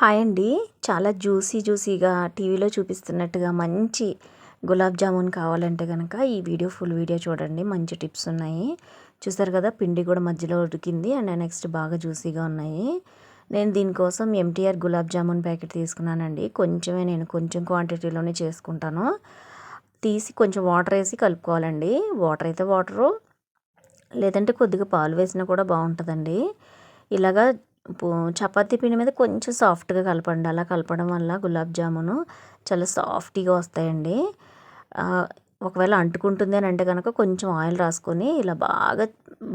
Hi అండి. చాలా juicy జ్యూసీగా టీవీలో చూపిస్తున్నట్టుగా మంచి గులాబ్ జామున్ కావాలంటే కనుక ఈ వీడియో ఫుల్ వీడియో చూడండి. మంచి టిప్స్ ఉన్నాయి. చూసారు కదా పిండి కూడా మధ్యలో ఉడికింది అండ్ నెక్స్ట్ బాగా జ్యూసీగా ఉన్నాయి. నేను దీనికోసం ఎంటీఆర్ గులాబ్ జామున్ ప్యాకెట్ తీసుకున్నానండి. కొంచెమే నేను కొంచెం క్వాంటిటీలోనే చేసుకుంటాను. తీసి కొంచెం వాటర్ వేసి కలుపుకోవాలండి. వాటర్ అయితే వాటరు లేదంటే కొద్దిగా పాలు వేసినా కూడా బాగుంటుందండి. ఇలాగా చపాతీ పిండి మీద కొంచెం సాఫ్ట్గా కలపండి. అలా కలపడం వల్ల గులాబ్ జామును చాలా సాఫ్టీగా వస్తాయండి. ఒకవేళ అంటుకుంటుంది అని అంటే కనుక కొంచెం ఆయిల్ రాసుకొని ఇలా బాగా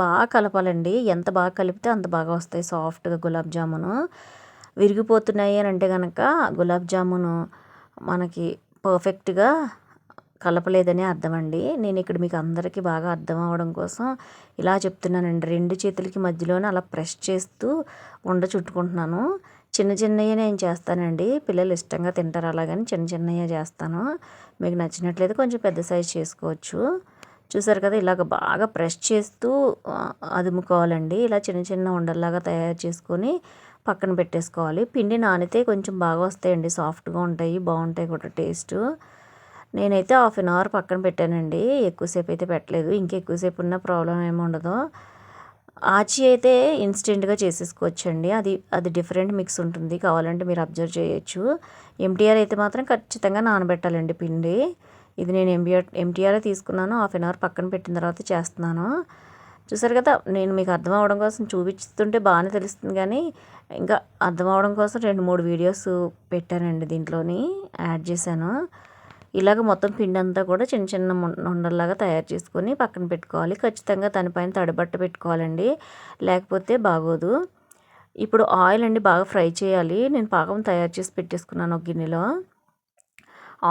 బాగా కలపాలండి. ఎంత బాగా కలిపితే అంత బాగా వస్తాయి సాఫ్ట్గా గులాబ్ జామును. విరిగిపోతున్నాయి అని అంటే కనుక గులాబ్ జామును మనకి పర్ఫెక్ట్గా కలపలేదని అర్థం అండి నేను ఇక్కడ మీకు అందరికీ బాగా అర్థం అవ్వడం కోసం ఇలా చెప్తున్నానండి. రెండు చేతులకి మధ్యలోనే అలా ప్రెస్ చేస్తూ ఉండ చుట్టుకుంటున్నాను. చిన్న చిన్నవి నేను చేస్తానండి. పిల్లలు ఇష్టంగా తింటారు అలాగని చిన్న చిన్నవి చేస్తాను. మీకు నచ్చినట్లయితే కొంచెం పెద్ద సైజ్ చేసుకోవచ్చు. చూసారు కదా ఇలాగ బాగా ప్రెస్ చేస్తూ అదుముకోవాలండి. ఇలా చిన్న చిన్న ఉండల్లాగా తయారు చేసుకొని పక్కన పెట్టేసుకోవాలి. పిండి నానితే కొంచెం బాగా వస్తాయండి. సాఫ్ట్గా ఉంటాయి బాగుంటాయి కూడా టేస్ట్. నేనైతే హాఫ్ అన్ అవర్ పక్కన పెట్టానండి. ఎక్కువసేపు అయితే పెట్టలేదు. ఇంకా ఎక్కువసేపు ఉన్న ప్రాబ్లం ఏమి ఉండదు. ఆచి అయితే ఇన్స్టెంట్గా చేసేసుకోవచ్చండి. అది అది డిఫరెంట్ మిక్స్ ఉంటుంది. కావాలంటే మీరు అబ్జర్వ్ చేయొచ్చు. ఎంటీఆర్ అయితే మాత్రం ఖచ్చితంగా నానబెట్టాలండి పిండి. ఇది నేను ఎంబీఆర్ ఎంటీఆర్ తీసుకున్నాను. హాఫ్ అన్ అవర్ పక్కన పెట్టిన తర్వాత చేస్తున్నాను. చూసారు కదా నేను మీకు అర్థం అవడం కోసం చూపిస్తుంటే బాగానే తెలుస్తుంది కానీ ఇంకా అర్థం అవడం కోసం రెండు మూడు వీడియోస్ పెట్టానండి దీంట్లోని. యాడ్ చేశాను. ఇలాగ మొత్తం పిండి అంతా కూడా చిన్న చిన్న ఉండల్లాగా తయారు చేసుకొని పక్కన పెట్టుకోవాలి. ఖచ్చితంగా దానిపైన తడిబట్ట పెట్టుకోవాలండి. లేకపోతే బాగోదు. ఇప్పుడు ఆయిల్ అండి బాగా ఫ్రై చేయాలి. నేను పాకం తయారు చేసి పెట్టేసుకున్నాను ఒక గిన్నెలో.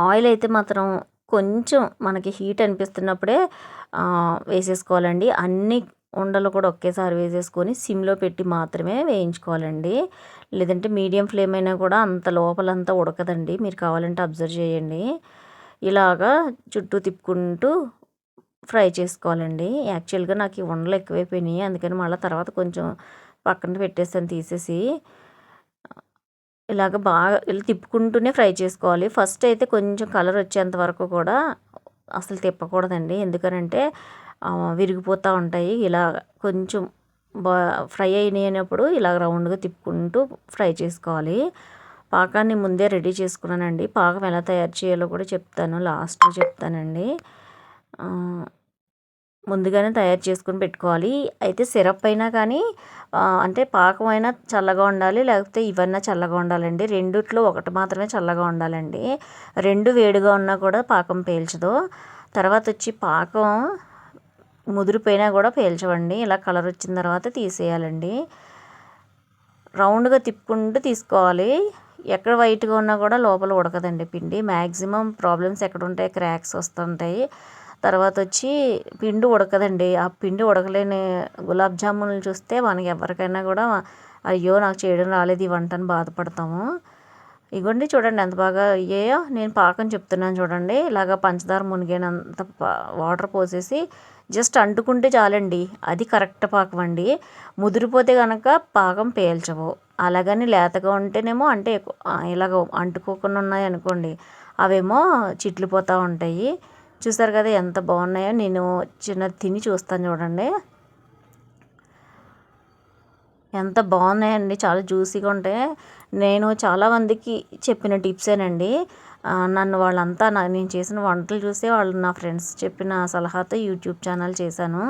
ఆయిల్ అయితే మాత్రం కొంచెం మనకి హీట్ అనిపిస్తున్నప్పుడే వేసేసుకోవాలండి. అన్ని ఉండలు కూడా ఒకేసారి వేసేసుకొని సిమ్లో పెట్టి మాత్రమే వేయించుకోవాలండి. లేదంటే మీడియం ఫ్లేమ్ అయినా కూడా అంత లోపలంతా ఉడకదండి. మీరు కావాలంటే అబ్జర్వ్ చేయండి. ఇలాగా చుట్టూ తిప్పుకుంటూ ఫ్రై చేసుకోవాలండి. యాక్చువల్గా నాకు ఈ ఉండలు ఎక్కువైపోయినాయి. అందుకని మళ్ళీ తర్వాత కొంచెం పక్కన పెట్టేస్తాను తీసేసి. ఇలాగ బాగా ఇలా తిప్పుకుంటూనే ఫ్రై చేసుకోవాలి. ఫస్ట్ అయితే కొంచెం కలర్ వచ్చేంత వరకు కూడా అసలు తిప్పకూడదండి. ఎందుకనంటే విరిగిపోతూ ఉంటాయి. ఇలా కొంచెం బా ఫ్రై అయినప్పుడు ఇలా రౌండ్గా తిప్పుకుంటూ ఫ్రై చేసుకోవాలి. పాకాన్ని ముందే రెడీ చేసుకున్నానండి. పాకం ఎలా తయారు చేయాలో కూడా చెప్తాను. లాస్ట్లో చెప్తానండి. ముందుగానే తయారు చేసుకుని పెట్టుకోవాలి. అయితే సిరప్ అయినా కానీ అంటే పాకం అయినా చల్లగా ఉండాలి లేకపోతే ఇవన్నా చల్లగా ఉండాలండి. రెండిట్లో ఒకటి మాత్రమే చల్లగా ఉండాలండి. రెండు వేడిగా ఉన్నా కూడా పాకం పేల్చదు. తర్వాత వచ్చి పాకం ముదిరిపోయినా కూడా పేల్చవండి. ఇలా కలర్ వచ్చిన తర్వాత తీసేయాలండి. రౌండ్గా తిప్పుకుంటూ తీసుకోవాలి. ఎక్కడ వైట్గా ఉన్నా కూడా లోపల ఉడకదండి పిండి. మ్యాక్సిమం ప్రాబ్లమ్స్ ఎక్కడ ఉంటాయి క్రాక్స్ వస్తుంటాయి. తర్వాత వచ్చి పిండి ఉడకదండి. ఆ పిండి ఉడకలేని గులాబ్ జామున్లు చూస్తే మనకి ఎవరికైనా కూడా అయ్యో నాకు చేయడం రాలేదు ఈ వంటని బాధపడతాము. ఇగోండి చూడండి ఎంత బాగా అయ్యాయో. నేను పాకం చెప్తున్నాను చూడండి. ఇలాగ పంచదార మునిగినంత వాటర్ పోసేసి జస్ట్ అంటుకుంటే చాలండి. అది కరెక్ట్ పాకం అండి. ముదిరిపోతే కనుక పాకం పేల్చవు. అలాగని లేతగా ఉంటేనేమో అంటే ఇలాగ అంటుకోకుండా ఉన్నాయి అనుకోండి అవేమో చిట్లిపోతూ ఉంటాయి. చూసారు కదా ఎంత బాగున్నాయో. నేను చిన్నది తిని చూస్తాను చూడండి. ఎంత బాగున్నాయండి. చాలా జ్యూసీగా ఉంటాయి నేను చాలామందికి చెప్పిన టిప్సేనండి. నన్ను వాళ్ళంతా నేను చేసిన వంటలు చూసే వాళ్ళు నా ఫ్రెండ్స్ చెప్పిన సలహాతో యూట్యూబ్ ఛానల్ చేశాను.